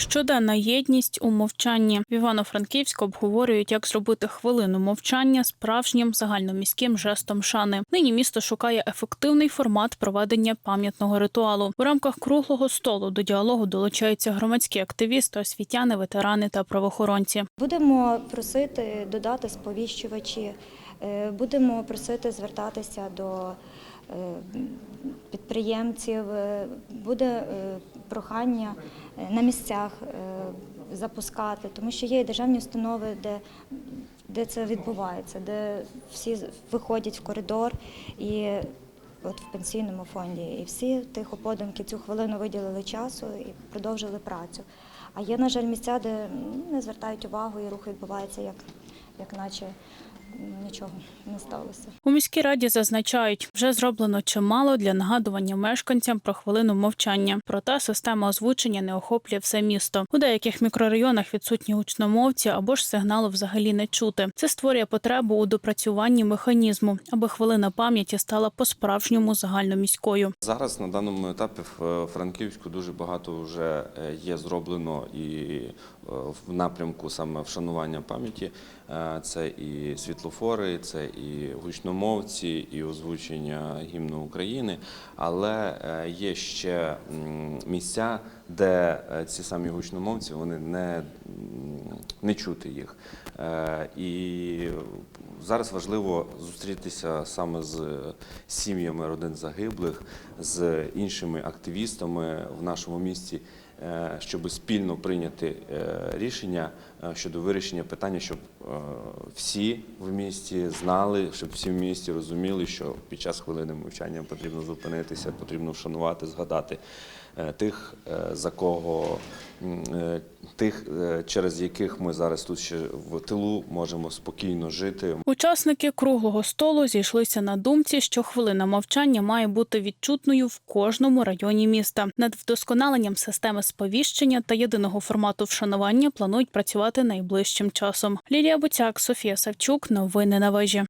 Щоденна єдність у мовчанні в Івано-Франківську обговорюють, як зробити хвилину мовчання справжнім загальноміським жестом шани. Нині місто шукає ефективний формат проведення пам'ятного ритуалу. У рамках круглого столу до діалогу долучаються громадські активісти, освітяни, ветерани та правоохоронці. Будемо просити додати сповіщувачі, е, будемо просити звертатися до е, підприємців, е, буде прохання е, на місцях е, запускати, тому що є і державні установи, де, де це відбувається, де всі виходять в коридор і от в пенсійному фонді, і всі тихо подумки цю хвилину виділили часу і продовжили працю. А є, на жаль, місця, де не звертають увагу і рух відбувається, як, як наче нічого не сталося. У міській раді зазначають, вже зроблено чимало для нагадування мешканцям про хвилину мовчання. Проте система озвучення не охоплює все місто. У деяких мікрорайонах відсутні гучномовці або ж сигналу взагалі не чути. Це створює потребу у допрацюванні механізму, аби хвилина пам'яті стала по-справжньому загальноміською. Зараз на даному етапі в Франківську дуже багато вже е, є зроблено і е, в напрямку саме вшанування пам'яті. Е, Це і світлофори, це і гучномовці, і озвучення гімну України. Але е, є ще місця, де е, ці самі гучномовці вони не, не чути їх. Е, І зараз важливо зустрітися саме з сім'ями родин загиблих, з іншими активістами в нашому місті, е, щоб спільно прийняти е, рішення щодо вирішення питання, щоб всі в місті знали, щоб всі в місті розуміли, що під час хвилини мовчання потрібно зупинитися, потрібно вшанувати, згадати тих, за кого тих, е, через яких ми зараз тут ще в тилу можемо спокійно жити, Учасники круглого столу зійшлися на думці, що хвилина мовчання має бути відчутною в кожному районі міста. Над вдосконаленням системи сповіщення та єдиного формату вшанування планують працювати найближчим часом. Лілія Буцяк, Софія Савчук. Новини на вежі.